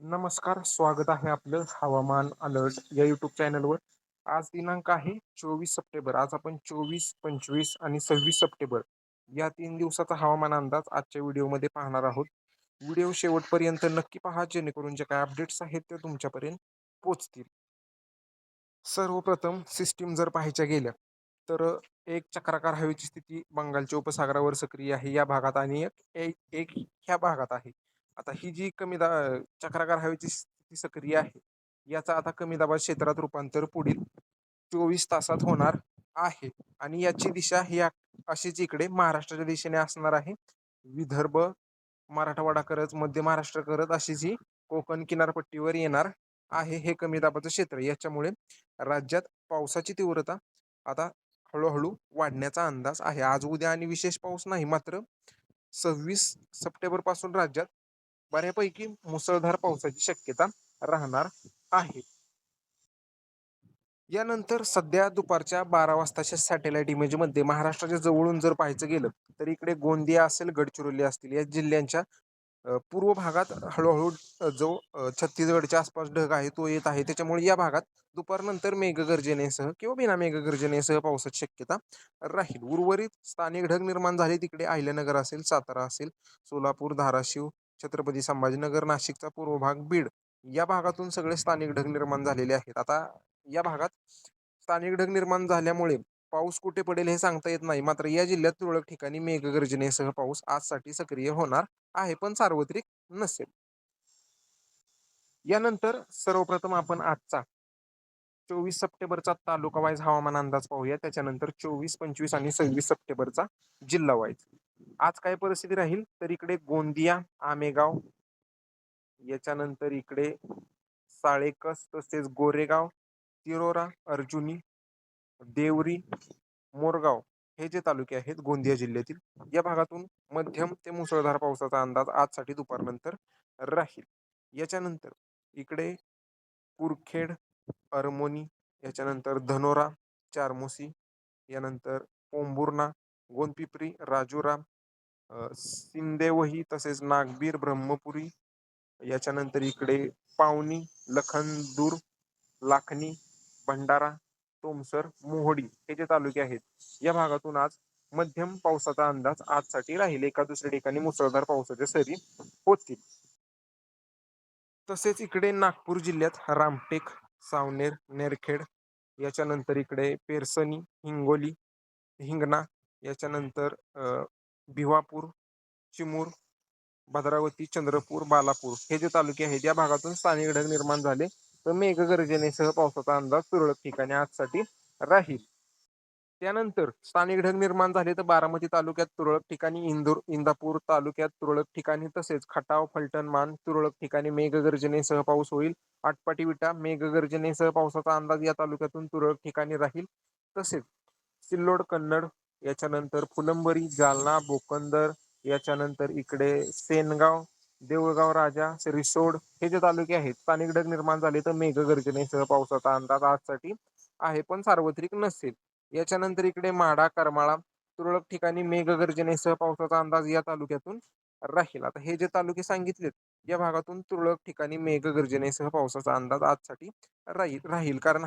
नमस्कार स्वागत आहे आपलं हवामान अलर्ट या युट्यूब चॅनलवर. आज दिनांक आहे चोवीस सप्टेंबर. आज आपण चोवीस पंचवीस आणि सव्वीस सप्टेंबर या तीन दिवसाचा हवामान अंदाज आजच्या व्हिडिओमध्ये पाहणार आहोत. व्हिडिओ शेवटपर्यंत नक्की पहा जेणेकरून जे काय अपडेट्स आहेत ते तुमच्यापर्यंत पोचतील सर्वप्रथम सिस्टीम जर पाहायच्या गेल्या तर एक चक्राकार हवेची स्थिती बंगालच्या उपसागरावर सक्रिय आहे. या भागात आणि एक एक ह्या भागात आहे. आता ही जी कमी दा चक्राकार हवेची स्थिती सक्रिय आहे याचा आता कमी दाबात क्षेत्रात रूपांतर पुढील चोवीस तासात होणार आहे. आणि याची दिशा ही अशीच इकडे महाराष्ट्राच्या दिशेने असणार आहे. विदर्भ मराठवाडा करत मध्य महाराष्ट्र करत अशी जी कोकण किनारपट्टीवर येणार आहे हे कमी दाबाचं क्षेत्र. याच्यामुळे राज्यात पावसाची तीव्रता आता हळूहळू वाढण्याचा अंदाज आहे. आज उद्या आणि विशेष पाऊस नाही मात्र सव्वीस सप्टेंबरपासून राज्यात बऱ्यापैकी मुसळधार पावसाची शक्यता राहणार आहे. यानंतर सध्या दुपारच्या बारा वाजताच्या सॅटेलाइट इमेजमध्ये महाराष्ट्राच्या जवळून जर पाहायचं गेलं तर इकडे गोंदिया असेल गडचिरोली असतील या जिल्ह्यांच्या पूर्व भागात हळूहळू जो छत्तीसगडच्या आसपास ढग आहे तो येत आहे. त्याच्यामुळे या भागात दुपारनंतर मेघगर्जनेसह किंवा बिना मेघगर्जनेसह पावसाची शक्यता राहील. उर्वरित स्थानिक ढग निर्माण झाले तिकडे अहिल्यानगर असेल सातारा असेल सोलापूर धाराशिव छत्रपती संभाजीनगर नाशिकचा पूर्व भाग बीड या भागातून सगळे स्थानिक ढग निर्माण झालेले आहेत. आता या भागात स्थानिक ढग निर्माण झाल्यामुळे पाऊस कुठे पडेल हे सांगता येत नाही. मात्र या जिल्ह्यात तुरळक ठिकाणी मेघगर्जनेसह पाऊस आजसाठी सक्रिय होणार आहे पण सार्वत्रिक नसेल. यानंतर सर्वप्रथम आपण आजचा चोवीस सप्टेंबरचा तालुका वाईज हवामान अंदाज पाहूया. त्याच्यानंतर चोवीस पंचवीस आणि सव्वीस सप्टेंबरचा जिल्हा वाईज. आज काय परिस्थिती राहील? तर इकडे गोंदिया आमेगाव याच्यानंतर इकडे साळेकस तसेच गोरेगाव तिरोरा अर्जुनी देवरी मोरगाव हे जे तालुके आहेत गोंदिया जिल्ह्यातील या भागातून मध्यम ते मुसळधार पावसाचा अंदाज आजसाठी दुपारनंतर राहील. याच्यानंतर इकडे कुरखेड अरमोनी याच्यानंतर धनोरा चारमोसी यानंतर पोंभुर्णा गोंदपिपरी राजुरा सिंदेवही तसेच नागबीर ब्रह्मपुरी याच्यानंतर इकडे पावनी लखनदूर लाखनी भंडारा तोमसर मोहडी हे जे तालुके आहेत या भागातून आज मध्यम पावसाचा अंदाज आजसाठी राहील. एका दुसऱ्या ठिकाणी मुसळधार पावसाच्या सरी होतील तसेच इकडे नागपूर जिल्ह्यात रामटेक सावनेर नेरखेड याच्यानंतर इकडे पेरसनी हिंगोली हिंगणा याच्यानंतर भिवापूर चिमूर भद्रावती चंद्रपूर बालापूर हे जे तालुके आहेत या भागातून स्थानिक ढग निर्माण झाले. तर मेघगर्जनेसह पावसाचा अंदाज तुरळक ठिकाणी आजसाठी राहील. त्यानंतर स्थानिक ढग निर्माण झाले तर बारामती तालुक्यात तुरळक ठिकाणी इंदूर इंदापूर तालुक्यात तुरळक ठिकाणी तसेच खटाव फलटण मान तुरळक ठिकाणी मेघगर्जनेसह पाऊस होईल. आटपाटी विटा मेघगर्जनेसह पावसाचा अंदाज या तालुक्यातून तुरळक ठिकाणी राहील. तसेच सिल्लोड कन्नड याच्यानंतर फुलंबरी जालना बोकंदर याच्यानंतर इकडे सेनगाव देऊळगाव राजा रिसोड हे जे तालुके आहेत स्थानिक ढग निर्माण झाले तर मेघगर्जनेसह पावसाचा अंदाज आजसाठी आहे पण सार्वत्रिक नसेल. याच्यानंतर इकडे माडा करमाळा तुरळक ठिकाणी मेघगर्जनेसह पावसाचा अंदाज या तालुक्यातून राहील. आता हे जे तालुके सांगितलेत या भागातून तुरळक ठिकाणी मेघगर्जनेसह पावसाचा अंदाज आजसाठी राहील राहील. कारण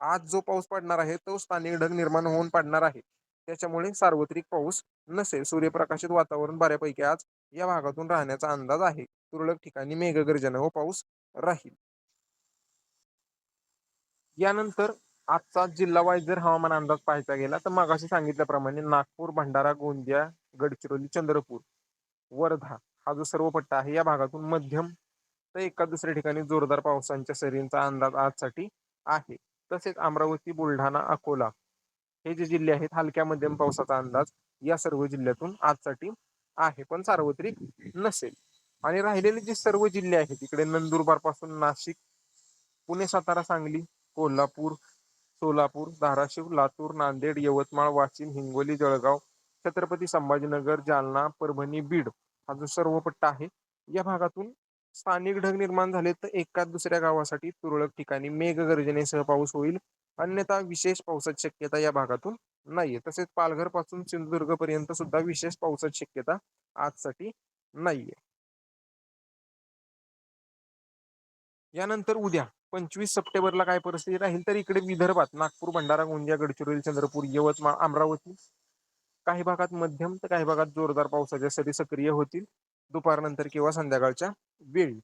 आज जो पाऊस पडणार आहे तो स्थानिक ढग निर्माण होऊन पडणार आहे. त्याच्यामुळे सार्वत्रिक पाऊस नसेल. सूर्यप्रकाशित वातावरण बऱ्यापैकी आज या भागातून राहण्याचा अंदाज आहे. तुरळक ठिकाणी मेघगर्जना व पाऊस राहील. यानंतर आजचा जिल्हा वाईज जर हवामान अंदाज पाहायचा गेला तर मागाशी सांगितल्याप्रमाणे नागपूर भंडारा गोंदिया गडचिरोली चंद्रपूर वर्धा हा जो सर्व पट्टा आहे या भागातून मध्यम तर एका दुसऱ्या ठिकाणी जोरदार पावसांच्या सरींचा अंदाज आजसाठी आहे. तसेच अमरावती बुलढाणा अकोला हे जे जिल्हे आहेत हलक्या मध्यम पावसाचा अंदाज या सर्व जिल्ह्यातून आजसाठी आहे. पण सार्वत्रिक नसेल. आणि राहिलेले जे सर्व जिल्हे आहेत इकडे नंदुरबारपासून नाशिक पुणे सातारा सांगली कोल्हापूर सोलापूर धाराशिव लातूर नांदेड यवतमाळ वाशिम हिंगोली जळगाव छत्रपती संभाजीनगर जालना परभणी बीड हा जो सर्व पट्टा आहे या भागातून स्थानिक ढग निर्माण झाले तर एका दुसऱ्या गावासाठी तुरळक ठिकाणी मेघगर्जनेसह पाऊस होईल. अन्यथा विशेष पावसाची शक्यता या भागातून नाहीये. तसेच पालघरपासून सिंधुदुर्ग पर्यंत सुद्धा विशेष पावसाची शक्यता आजसाठी नाहीये. यानंतर उद्या पंचवीस सप्टेंबरला काय परिस्थिती राहील तर इकडे विदर्भात नागपूर भंडारा गोंदिया गडचिरोली चंद्रपूर यवतमाळ अमरावती काही भागात मध्यम तर काही भागात जोरदार पावसाच्या सरी सक्रिय होतील. दुपारनंतर किंवा संध्याकाळच्या वेळी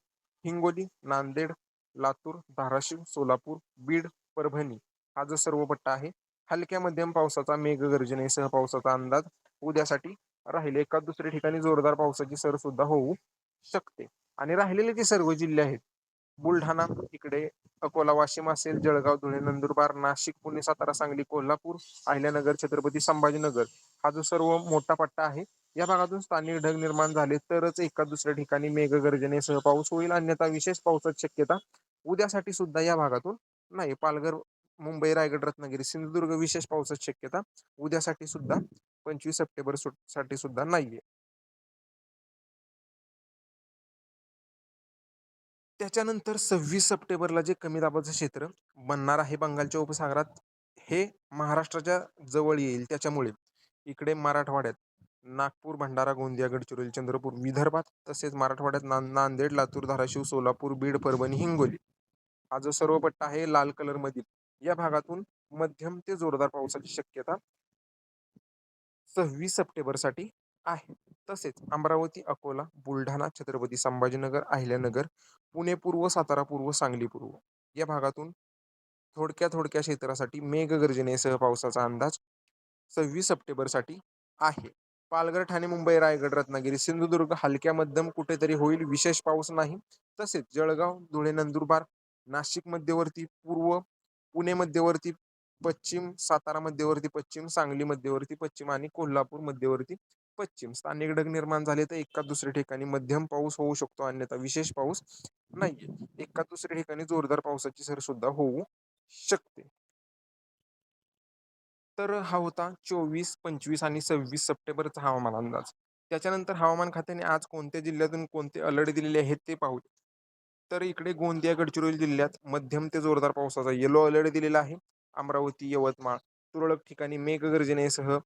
हिंगोली नांदेड लातूर धाराशिव सोलापूर बीड परभणी हा जो सर्व पट्टा आहे हलक्या मध्यम पावसाचा मेघगर्जनेसह पावसाचा अंदाज उद्यासाठी राहिले. एका दुसऱ्या ठिकाणी जोरदार पावसाची सर सुद्धा होऊ शकते. आणि राहिलेले जे सर्व जिल्हे आहेत बुलढाणा इकडे अकोला वाशिम असेल जळगाव धुळे नंदुरबार नाशिक पुणे सातारा सांगली कोल्हापूर अहिल्यानगर छत्रपती संभाजीनगर हा जो सर्व मोठा पट्टा आहे या भागातून स्थानिक ढग निर्माण झाले तरच एका दुसऱ्या ठिकाणी मेघगर्जनेसह पाऊस होईल. अन्यथा विशेष पावसाची शक्यता उद्यासाठी सुद्धा या भागातून नाही. पालघर मुंबई रायगड रत्नागिरी सिंधुदुर्ग विशेष पावसाची शक्यता उद्यासाठी सुद्धा पंचवीस सप्टेंबरसाठी सुद्धा नाहीये. त्याच्यानंतर सव्वीस सप्टेंबरला जे कमी दाबाचं क्षेत्र बनणार आहे बंगालच्या उपसागरात हे महाराष्ट्राच्या जवळ येईल. त्याच्यामुळे इकडे मराठवाड्यात नागपूर भंडारा गोंदिया गडचिरोली चंद्रपूर विदर्भात तसेच मराठवाड्यात ना नांदेड लातूर धाराशिव सोलापूर बीड परभणी हिंगोली हा जो सर्व पट्टा आहे लाल कलर मधील या भागातून मध्यम ते जोरदार पावसाची शक्यता सव्वीस सप्टेंबरसाठी आहे. तसेच अमरावती अकोला बुलढाणा छत्रपती संभाजीनगर अहिल्यानगर पुणे पूर्व सातारा पूर्व सांगली पूर्व या भागातून थोडक्या थोडक्या क्षेत्रासाठी मेघगर्जनेसह पावसाचा अंदाज सव्वीस सप्टेंबरसाठी आहे. पालघर ठाणे मुंबई रायगड रत्नागिरी सिंधुदुर्ग हलक्या मध्यम कुठेतरी होईल विशेष पाऊस नाही. तसेच जळगाव धुळे नंदुरबार नाशिक मध्यवर्ती पूर्व पुणे मध्यवर्ती पश्चिम सातारा मध्यवर्ती पश्चिम सांगली मध्यवर्ती पश्चिम आणि कोल्हापूर मध्यवर्ती पश्चिम. स्थानिक ढग निर्माण झाले तर एका दुसऱ्या ठिकाणी मध्यम पाऊस होऊ शकतो अन्यथा विशेष पाऊस नाही एका दुसऱ्या ठिकाणी जोरदार पावसाची सर सुद्धा होऊ शकते. तर हा होता चोवीस पंचवीस आणि सव्वीस सप्टेंबरचा हवामान अंदाज. त्याच्यानंतर हवामान खात्याने आज कोणत्या जिल्ह्यातून कोणते अलर्ट दिलेले आहेत ते पाहू तर इकडे गोंदिया गडचिरोली जिल्ह्यात मध्यम ते जोरदार पावसाचा येलो अलर्ट दिलेला आहे. अमरावती यवतमाळ तुरळक ठिकाणी मेघगर्जनेसह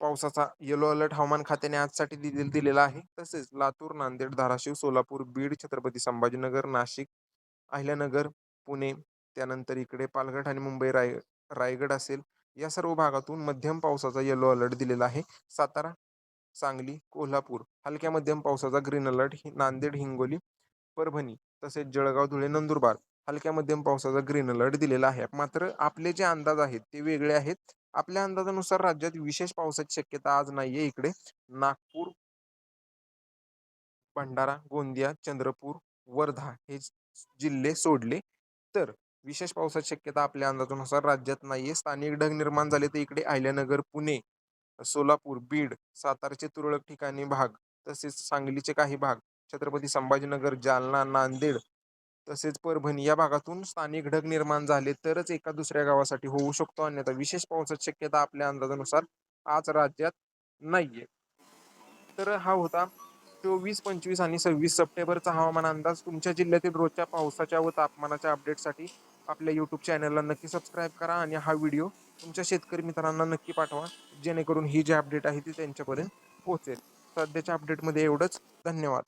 पावसाचा येलो अलर्ट हवामान खात्याने आजसाठी दिलेला आहे. तसेच लातूर नांदेड धाराशिव सोलापूर बीड छत्रपती संभाजीनगर नाशिक अहिल्यानगर पुणे त्यानंतर इकडे पालघर आणि मुंबई राय रायगड असेल. या सर्व भागातून मध्यम पावसाचा येलो अलर्ट दिलेला आहे. सातारा सांगली कोल्हापूर हलक्या मध्यम पावसाचा ग्रीन अलर्ट नांदेड हिंगोली परभणी तसेच जळगाव धुळे नंदुरबार हलक्या मध्यम पावसाचा ग्रीन अलर्ट दिलेला आहे. मात्र आपले जे अंदाज आहेत ते वेगळे आहेत. आपल्या अंदाजानुसार राज्यात विशेष पावसाची शक्यता आज नाहीये इकडे. नागपूर भंडारा गोंदिया चंद्रपूर वर्धा हे जिल्हे सोडले. तर विशेष पावसाची शक्यता आपल्या अंदाजानुसार राज्यात नाहीये. स्थानिक ढग निर्माण झाले तर इकडे अहिल्यानगर पुणे सोलापूर बीड सातारचे तुरळक ठिकाणी भाग तसेच सांगलीचे काही भाग छत्रपती संभाजीनगर जालना नांदेड तसेच परभणी या भागातून स्थानिक ढग निर्माण झाले. तरच एका दुसऱ्या गावासाठी होऊ शकतो. अन्यथा विशेष पावसाची शक्यता आपल्या अंदाजानुसार आज राज्यात नाहीये. तर हा होता चोवीस पंचवीस आणि सव्वीस सप्टेंबरचा हवामान अंदाज. तुमच्या जिल्ह्यातील रोजच्या पावसाच्या व तापमानाच्या अपडेटसाठी आपल्या यूट्यूब चॅनलला नक्की सबस्क्राईब करा आणि हा व्हिडिओ तुमच्या शेतकरी मित्रांना नक्की पाठवा जेणेकरून ही जी अपडेट आहे ती त्यांच्यापर्यंत पोहोचेल. सध्याच्या अपडेटमध्ये एवढंच. धन्यवाद.